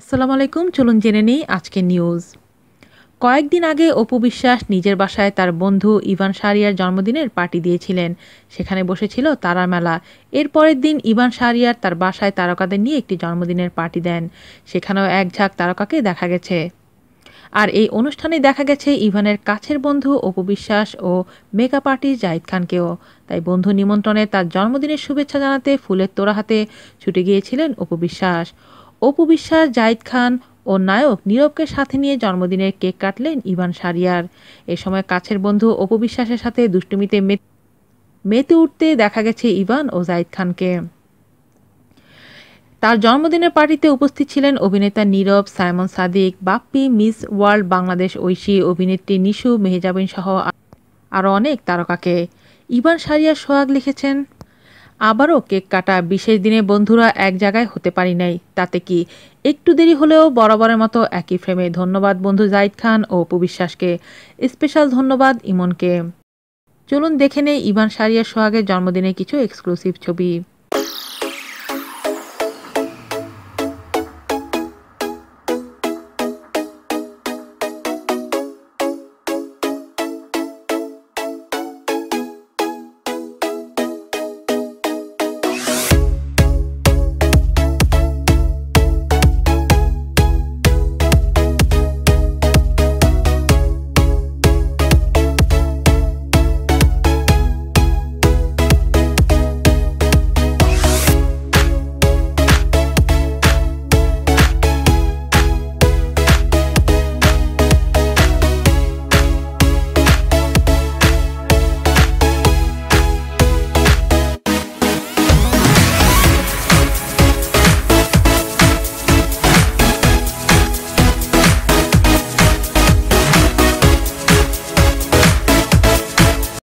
আসসালামু আলাইকুম, চলুন জেনে নিই আজকে নিউজ। কয়েকদিন আগে অপু বিশ্বাস নিজের বাসায় তার বন্ধু ইভান শাহরিয়ার জন্মদিনের পার্টি দিয়েছিলেন। সেখানে বসেছিল তারা মেলা। এর পরের দিন ইভান শাহরিয়ার তার বাসায় তারকাদের নিয়ে একটি জন্মদিনের পার্টি দেন। সেখানেও এক ঝাঁক তারকাকে দেখা গেছে। আর এই অনুষ্ঠানে দেখা গেছে ইভানের কাছের বন্ধু অপু বিশ্বাস ও মেকআপ আর্টিস্ট জাহিদ খানকেও। তাই বন্ধু নিমন্ত্রণে তার জন্মদিনের শুভেচ্ছা জানাতে ফুলের তোড়া হাতে ছুটে গিয়েছিলেন অপু বিশ্বাস। অপু বিশ্বাস, জাহিদ খান ও নায়ক নীরবকে সাথে নিয়ে জন্মদিনের কেক কাটলেন ইভান সারিয়ার। এ সময় কাছের বন্ধু অপু বিশ্বাসের সাথে দুষ্টুমিতে মেতে উঠতে দেখা গেছে ইভান ও জাহিদ খানকে। তার জন্মদিনের পার্টিতে উপস্থিত ছিলেন অভিনেতা নীরব, সাইমন সাদিক, বাপ্পি, মিস ওয়ার্ল্ড, বাংলাদেশ ঐশী অভিনেত্রী নিশু, মেহজাবিন সহ আরও অনেক তারকাকে। ইভান সারিয়ার সোহাগ লিখেছেন আবারও কেক কাটা বিশেষ দিনে বন্ধুরা এক জায়গায় হতে পারি নাই। তাতে কি একটু দেরি হলেও বরাবরের মতো একই ফ্রেমে ধন্যবাদ বন্ধু জাহিদ খান ও উপবিশ্বাসকে স্পেশাল ধন্যবাদ ইমনকে। চলুন দেখে নেই ইভান সারিয়া সোহাগের জন্মদিনে কিছু এক্সক্লুসিভ ছবি।